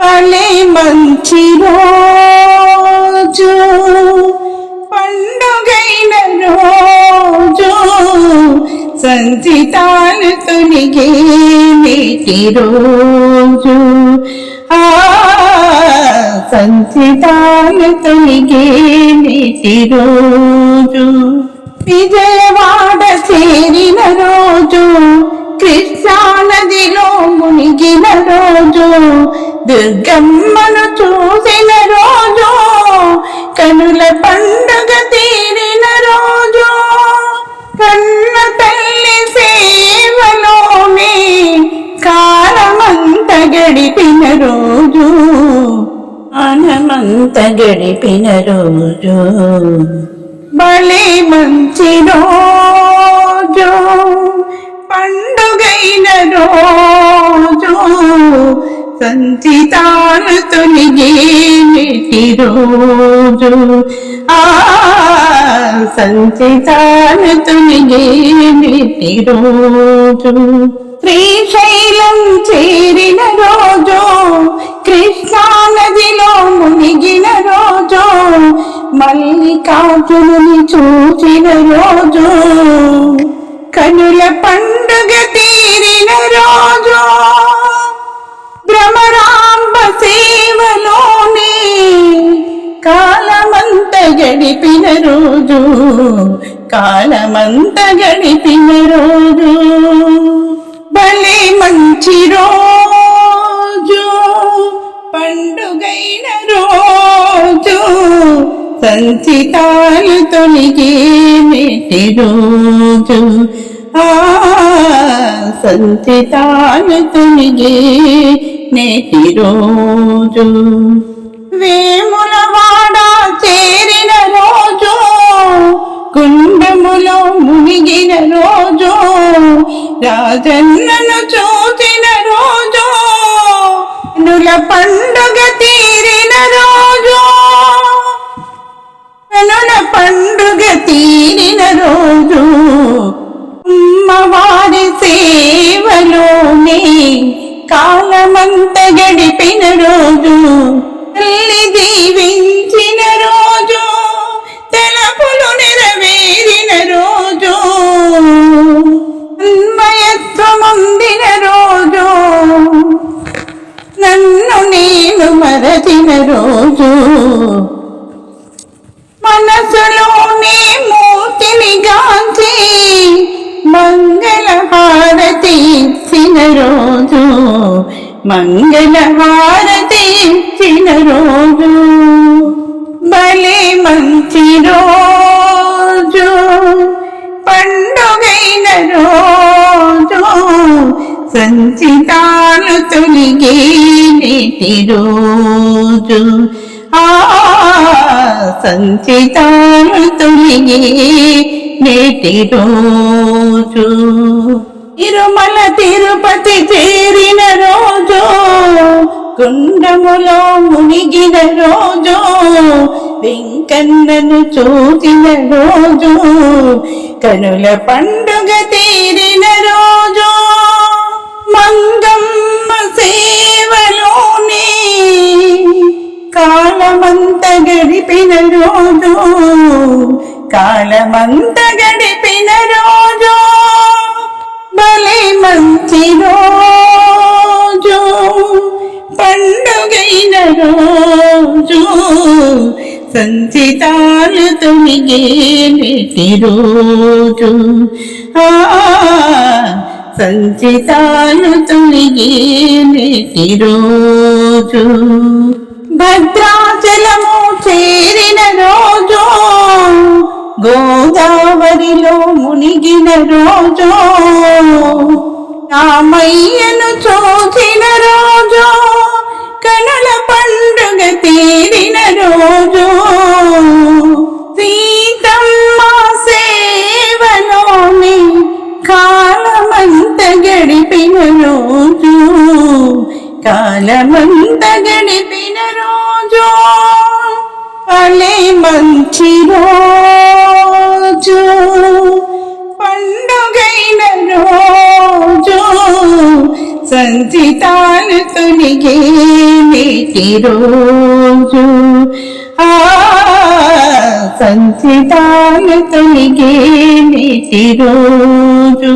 భలే మంచి రోజు పండుగైన రోజు సంచితాలు తొలిగే నేటి రోజు. ఆ సంచితాలు తొలిగే నేటి రోజు. విజయవాడ చేరిన రోజు కృష్ణానదిలో మునిగిన రోజు దుర్గమ్మను చూసిన రోజు కనుల పండుగ తీరిన రోజు కన్న తల్లి సేవలోనే కాలమంత గడిపిన రోజు అనమంత గడిపిన రోజు. భలే మంచి రోజు పండుగైన రోజు. సంచితాలు తొలిగే నేటి రోజు ఆ సంచితాలు తొలిగే రోజు శ్రీశైలం చేరిన రోజు కృష్ణా నదిలో మునిగిన రోజు మల్లికార్జునుని చూసిన రోజు కనుల పండుగ తీరిన రోజు గడిపిన రోజు కాలమంత గడిపిన రోజు. భలే మంచి రోజు పండుగైన రోజు. సంచితాలు తొలిగే నేటి రోజు. ఆ సంచితాలు తొలిగే నేటి రోజు. వేములవాడ చేరిన మునిగిన రోజు రాజన్నను చూసిన రోజు నుల పండుగ నేను మరచిన రోజు. మనసులోనే మూర్తిని గాంచి మంగళ హారతి ఇచ్చిన రోజు. మంగళ హారతి ఇచ్చిన రోజు. భలే మంచి రోజు. సంచితాలు తొలిగే రోజు ఆ సంచితాలు తొలిగే నేటి రోజు తిరుమల తిరుపతి చేరిన రోజు కుండములో మునిగిన రోజు వెంకన్నను చూసిన రోజు కనుల పండుగ తీరిన రోజు. మంగ గడిపిన రోజు కాలమంత గడిపిన రోజు భలే మంచి రోజు పండుగైన రోజు సంచితాలు తొలిగే రోజు. ఆ సంచితాలు తొలిగే రోజు. భద్రాచలము చేరిన రోజు గోదావరిలో మునిగిన రోజు రామయ్యను చూసిన రోజు కనుల పండుగ తీరిన రోజు. సీతమ్మ సేవలోని కాలమంత గడిపిన రోజు కాలమంత గడిపిన రోజు. అనే మంచి రోజు పండుగైన రోజు సంచితాలు తొలిగేటి రోజు. ఆ సంచితాలు తొలిగేటి రోజు.